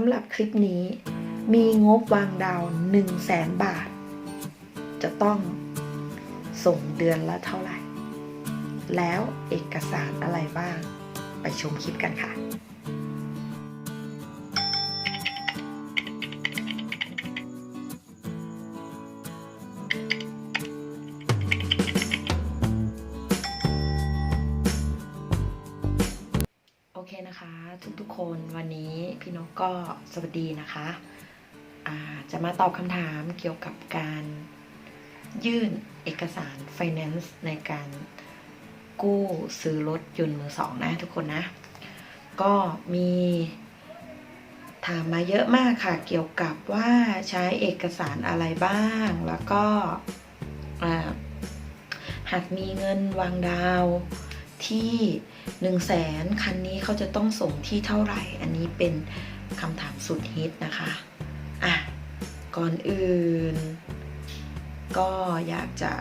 ำหรับคลิปนี้ มีงบวางดาว1 0 0 0 0แสนบาท จะต้องส่งเดือนละเท่าไหร่ แล้วเอกสารอะไรบ้าง ไปชมคลิปกันค่ะ ก็สวัสดีนะคะจะมาตอบคำถามเกี่ยวกับการยื่นเอกสาร Finance ในการกู้ซื้อรถยนต์มือสองนะทุกคนนะ ก็มีถามมาเยอะมากค่ะเกี่ยวกับว่าใช้เอกสารอะไรบ้าง แล้วก็หากมีเงินวางดาวที่1นึ่งแสนคันนี้เขาจะต้องส่งที่เท่าไหร่ อันนี้เป็น คำถามสุดฮิตนะคะอะก่อนอื่น ก็อยากจะ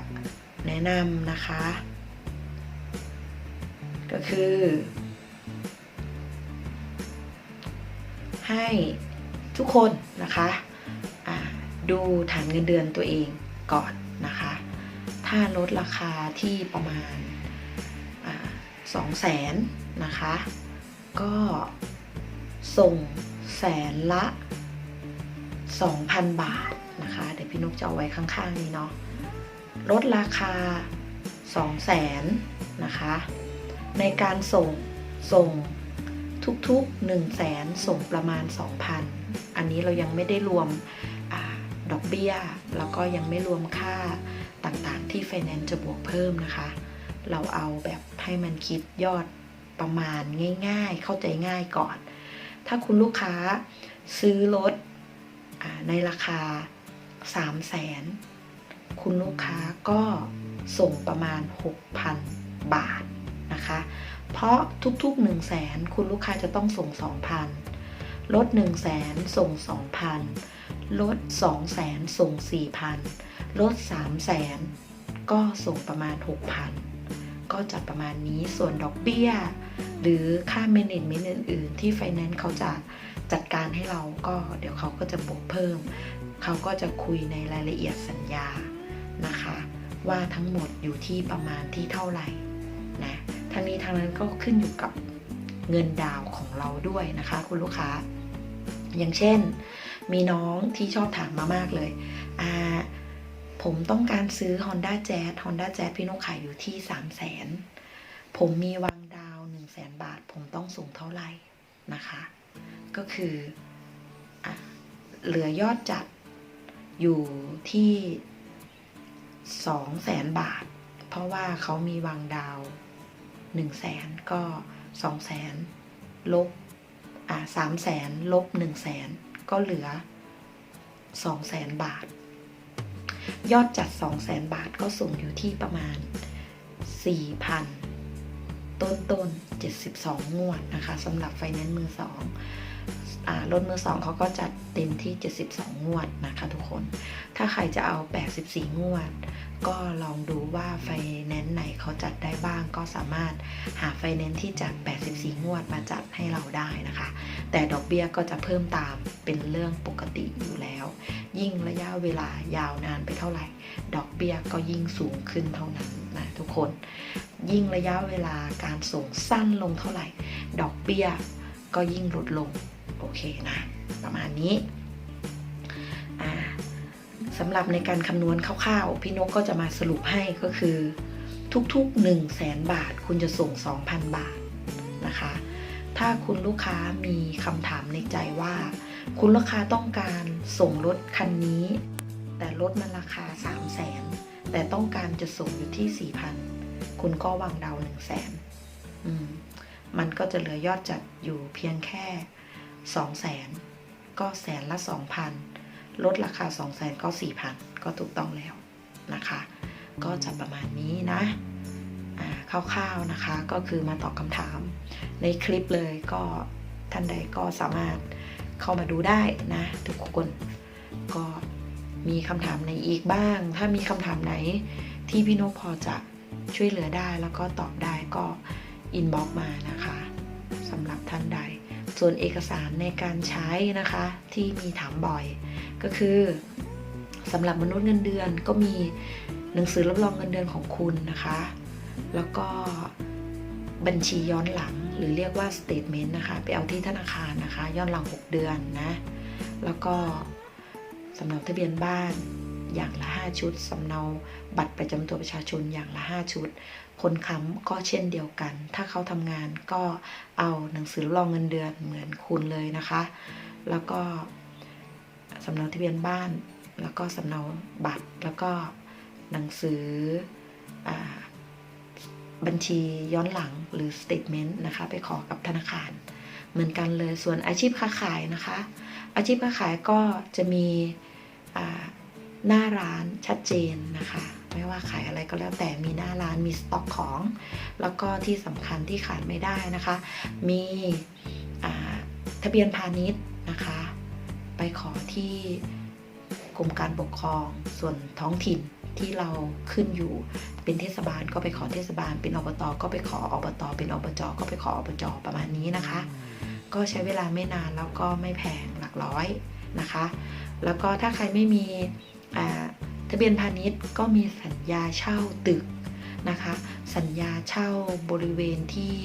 แนะนำนะคะ ก็คือ ให้ทุกคนนะคะดูฐานเงินเดือนตัวเองก่อนนะคะ ถ้าลดราคาที่ประมาณสองแสนนะคะ ก็ส่ง แสนละ 2,000 บาทนะคะ เดี๋ยวพี่นุกจะเอาไว้ข้างๆนี้เนาะลดราคา 2 แสนนะคะ ในการส่งส่งทุกๆ 1 แสนส่งประมาณ 2,000 อันนี้เรายังไม่ได้รวมอดอกเบี้ย แล้วก็ยังไม่รวมค่าต่างๆ ที่ไฟแนนซ์จะบวกเพิ่มนะคะ เราเอาแบบให้มันคิดยอดประมาณง่ายๆ เข้าใจง่ายก่อน ถ้าคุณลูกค้าซื้อรถในราคา 3 0 0แสนคุณลูกค้าก็ส่งประมาณ 6,000 บาทนะคะ เพราะทุกๆ 1 0 0 0 0แสนคุณลูกค้าจะต้องส่ง 2,000ลด1 0 0 0 0แสนส่ง 2,000ลด2 0 0แสนส่ง 4,000ลด3 0 0แสนก็ส่งประมาณ 6,000 ก็จะประมาณนี้ส่วนดอกเบี้ย หรือค่าเมนเ m เมนต์อื่น ๆ ที่ไฟแนนซ์เขาจะจัดการให้เราก็เดี๋ยวเขาก็จะบวกเพิ่ม เขาก็จะคุยในรายละเอียดสัญญานะคะ ว่าทั้งหมดอยู่ที่ประมาณที่เท่าไหร่นะทั้งนี้ทั้งนั้นก็ขึ้นอยู่กับเงินดาวของเราด้วยนะคะ คุณลูกค้า อย่างเช่น มีน้องที่ชอบถามมามากเลยอ่า ผมต้องการซื้อ Honda Jazz Honda Jazz พี่นกขายอยู่ที่3 0 0แสนผมมีวางดาว1 0 0 0 0แสนบาท ผมต้องส่งเท่าไหร่นะคะ ก็คืออเหลือยอดจัดอยู่ที่2 0 0แสนบาท เพราะว่าเขามีวางดาว1 0 0 0 0แสนก็2 0 0แสนลบอ่าสามแสนลบ1 0 0 0 0แสนก็เหลือ2 0 0แสนบาท ยอดจัด 2 0 0แสนบาทก็สูงอยู่ที่ประมาณ 4,000 ต้นต้น72 งวดนะคะสำหรับไฟแนนซ์มือสองรถมือสองเขาก็จัดเต็มที่ 72 งวดนะคะทุกคน ถ้าใครจะเอา 84 งวด ก็ลองดูว่าไฟแนนซ์ไหนเขาจัดได้บ้าง ก็สามารถหาไฟแนนซ์ที่จัด 84 งวดมาจัดให้เราได้นะคะ แต่ดอกเบี้ยก็จะเพิ่มตามเป็นเรื่องปกติอยู่แล้ว ยิ่งระยะเวลายาวนานไปเท่าไหร่ ดอกเบี้ยก็ยิ่งสูงขึ้นเท่านั้นนะทุกคน ยิ่งระยะเวลาการส่งสั้นลงเท่าไหร่ ดอกเบี้ยก็ยิ่งลดลง โอเคนะ ประมาณนี้สำหรับในการคำนวณคร่าวๆ พี่นกก็จะมาสรุปให้ก็คือ ทุกๆ 1 0 0 0 0แสนบาท คุณจะส่ง 2,000 บาทนะคะ ถ้าคุณลูกค้ามีคำถามในใจว่า คุณลูกค้าต้องการส่งรถคันนี้ แต่รถมันราคา 3 0 0แสนแต่ต้องการจะส่งอยู่ที่ 4,000 คุณก็วางดาว1 0 0 0 0แสนมันก็จะเหลือยอดจัดอยู่เพียงแค่2 0 0แสนก็แสนละ2,000ลดราคา2 0 0แสนก็4,000ก็ถูกต้องแล้วนะคะ ก็จะประมาณนี้นะคร่าวๆนะคะก็คือมาตอบคำถามในคลิปเลยก็ท่านใดก็สามารถเข้ามาดูได้นะ ทุกคนก็มีคำถามไหนอีกบ้าง ถ้ามีคำถามไหนที่พี่นกพอจะ ช่วยเหลือได้แล้วก็ตอบได้ก็อินบ็อกมานะคะสำหรับท่านใด ส่วนเอกสารในการใช้นะคะที่มีถามบ่อย ก็คือสำหรับมนุษย์เงินเดือนก็มีหนังสือรับรองเงินเดือนของคุณนะคะ แล้วก็บัญชีย้อนหลังหรือเรียกว่า statement นะคะ ไปเอาที่ธนาคารนะคะ ย้อนหลัง 6 เดือนนะ แล้วก็สำเนาทะเบียนบ้าน อย่างละ 5 ชุดสำเนาบัตรประจำตัวประชาชนอย่างละ 5 ชุด คนค้ำก็เช่นเดียวกัน ถ้าเขาทำงานก็เอาหนังสือรองเงินเดือนเหมือนคุณเลยนะคะ แล้วก็สำเนาทะเบียนบ้าน แล้วก็สำเนาบัตร แล้วก็หนังสืออบัญชีย้อนหลังหรือ statement นะคะ ไปขอกับธนาคาร เหมือนกันเลยส่วนอาชีพค้าขายนะคะ อาชีพค้าขายก็จะมีอ หน้าร้านชัดเจนนะคะ ไม่ว่าขายอะไรก็แล้วแต่มีหน้าร้านมีสต็อกของ แล้วก็ที่สำคัญที่ขาดไม่ได้นะคะ มีทะเบียนพาณิชย์นะคะ ไปขอที่กรมการปกครองส่วนท้องถิ่นที่เราขึ้นอยู่เป็นเทศบาลก็ไปขอเทศบาล เป็นอบตก็ไปขออบตเป็นอบจก็ไปขออบจประมาณนี้นะคะ ก็ใช้เวลาไม่นานแล้วก็ไม่แพงหลักร้อยนะคะ แล้วก็ถ้าใครไม่มี ทะเบียนพาณิชย์ก็มีสัญญาเช่าตึกนะคะ สัญญาเช่าบริเวณที่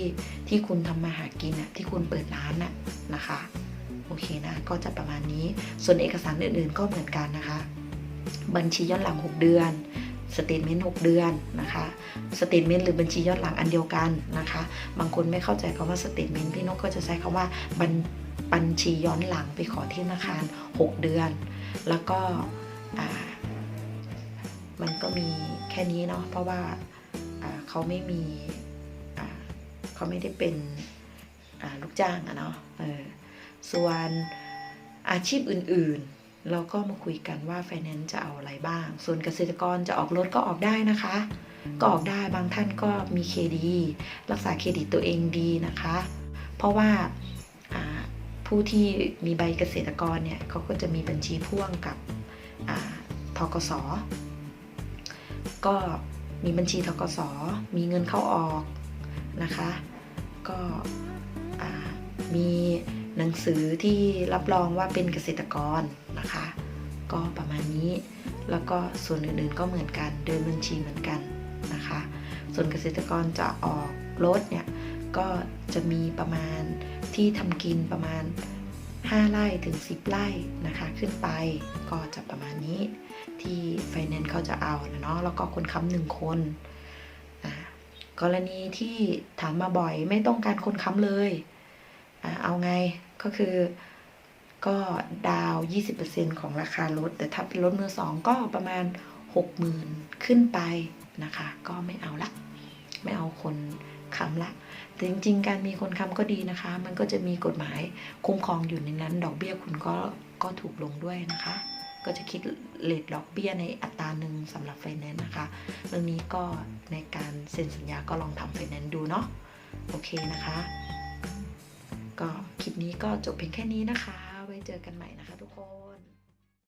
ที่คุณทำมาหากินน่ะที่คุณเปิดร้านน่ะนะคะโอเคนะก็จะประมาณนี้ส่วนเอกสารอื่นๆก็เหมือนกันนะคะ บัญชีย้อนหลัง 6 เดือนสเตทเมนต์6เดือนนะคะสเตทเมนต์หรือบัญชีย้อนหลังอันเดียวกันนะคะ บางคนไม่เข้าใจคำว่าสเตทเมนต์พี่นกก็จะใช้คำว่าบัญบัญชีย้อนหลังไปขอที่ธนาคาร 6 เดือน แล้วก็ มันก็มีแค่นี้เนาะเพราะว่าเขาไม่มีเขาไม่ได้เป็นลูกจ้างอะเนาะส่วนอาชีพอื่นๆ เราก็มาคุยกันว่าไฟแนนซ์จะเอาอะไรบ้าง ส่วนเกษตรกรจะออกรถก็ออกได้นะคะ ก็ออกได้บางท่านก็มีเคดี รักษาเครดิตตัวเองดีนะคะ เพราะว่าผู้ที่มีใบเกษตรกรเนี่ยเขาก็จะมีบัญชีพ่วงกับ ทกสก็มีบัญชีทกสมีเงินเข้าออกนะคะ ก็มีหนังสือที่รับรองว่าเป็นเกษตรกรนะคะ ก็ประมาณนี้แล้วก็ส่วนอื่นๆก็เหมือนกันเดินบัญชีเหมือนกันนะคะ ส่วนเกษตรกรจะออกรถเนี่ยก็จะมีประมาณที่ทำกินประมาณ 5 ไร่ถึง 10 ไร่นะคะ ขึ้นไปก็จะประมาณนี้ที่ไฟแนนซ์เขาจะเอาเนาะแล้วก็คนค้ำหนึ่งคนอ่ากรณีที่ถามมาบ่อยไม่ต้องการคนค้ำเลยเอาไงก็คือก็ดาว 20%ของราคารถ แต่ถ้าเป็นรถมือสองก็ประมาณ 60,000 ขึ้นไปนะคะ ก็ไม่เอาละ ไม่เอาคน ค้ำละแต่จริงๆ การมีคนค้ำก็ดีนะคะ มันก็จะมีกฎหมายคุ้มครองอยู่ในนั้น ดอกเบี้ยคุณก็ก็ถูกลงด้วยนะคะ ก็จะคิดเลทดอกเบี้ยในอัตราหนึ่งสำหรับไฟแนนซ์นะคะ เรื่องนี้ก็ในการเซ็นสัญญาก็ลองทำไฟแนนซ์ดูเนาะ โอเคนะคะ ก็คลิปนี้ก็จบเพียงแค่นี้นะคะ ไว้เจอกันใหม่นะคะทุกคน